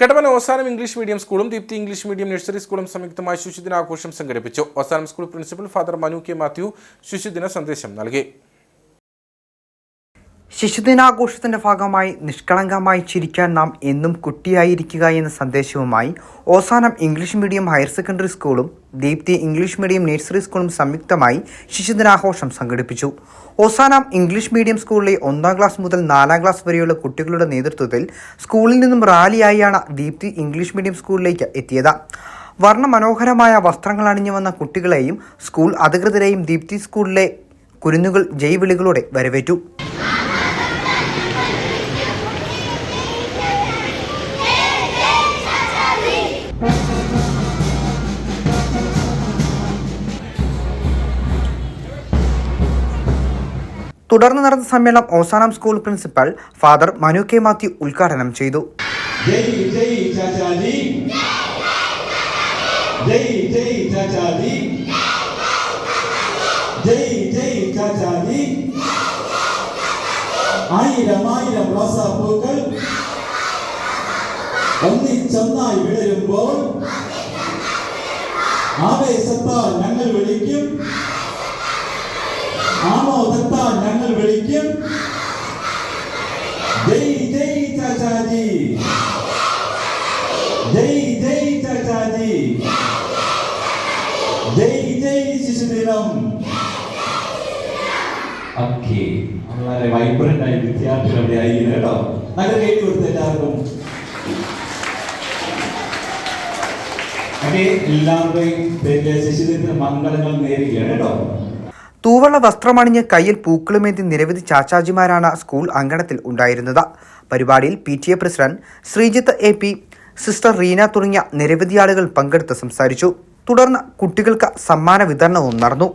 കെട്ടവന ഓസാനം English medium സ്കൂളും Deepthi English medium nursery സ്കൂളും സംയുക്തമായി ശിശുദിനാഘോഷം സംഘടിപ്പിച്ചു. Ozanam school principal father Manu K Mathew ശിശുദിന സന്ദേശം നൽകി. ശിശുദിനാഘോഷത്തിന്റെ ഭാഗമായി നിഷ്കളങ്കമായി ചിരിക്കാൻ നാം എന്നും കുട്ടിയായിരിക്കുക എന്ന സന്ദേശവുമായി Ozanam English medium higher secondary സ്കൂളും ദീപ്തി ഇംഗ്ലീഷ് മീഡിയം നഴ്സറി സ്കൂളും സംയുക്തമായി ശിശുദിനാഘോഷം സംഘടിപ്പിച്ചു. ഓസാനം ഇംഗ്ലീഷ് മീഡിയം സ്കൂളിലെ ഒന്നാം ക്ലാസ് മുതൽ നാലാം ക്ലാസ് വരെയുള്ള കുട്ടികളുടെ നേതൃത്വത്തിൽ സ്കൂളിൽ നിന്നും റാലിയായാണ് ദീപ്തി ഇംഗ്ലീഷ് മീഡിയം സ്കൂളിലേക്ക് എത്തിയത്. വർണ മനോഹരമായ വസ്ത്രങ്ങൾ അണിഞ്ഞു വന്ന കുട്ടികളെയും സ്കൂൾ അധികൃതരെയും ദീപ്തി സ്കൂളിലെ കുരുന്നുകൾ ജയ്വിളികളോടെ വരവേറ്റു. തുടർന്ന് നടന്ന സമ്മേളനം Ozanam school principal father Manu K Mathew ഉദ്ഘാടനം ചെയ്തു. ആവേശത്താൽ ഞങ്ങൾ വിളിക്കും. ആമോദ വിളിക്കും ജയ് ജയ് ചാച്ചാജി ജയ് ജയ് ചാച്ചാജി ജയ് ജയ് ശിശുദിനം ഓക്കെ വളരെ വൈബ്രന്റ് ആയി വിദ്യാർത്ഥികൾ അവിടെ ആയിരിക്കുന്നു കേട്ടോ. നല്ല കേട്ടി കൊടുത്ത എല്ലാവർക്കും. ഓക്കെ എല്ലാവരുടെയും ശിശുദിനത്തിന് മംഗളങ്ങൾ നേരുകയാണ് കേട്ടോ. തൂവള്ള വസ്ത്രമണിഞ്ഞ് കയ്യിൽ പൂക്കളുമേന്തി നിരവധി ചാച്ചാജിമാരാണ് സ്കൂൾ അങ്കണത്തിൽ ഉണ്ടായിരുന്നത്. പരിപാടിയിൽ P T A president Sreejith A P sister Reena തുടങ്ങിയ നിരവധി ആളുകൾ പങ്കെടുത്ത് സംസാരിച്ചു. തുടർന്ന് കുട്ടികൾക്ക് സമ്മാന വിതരണവും നടന്നു.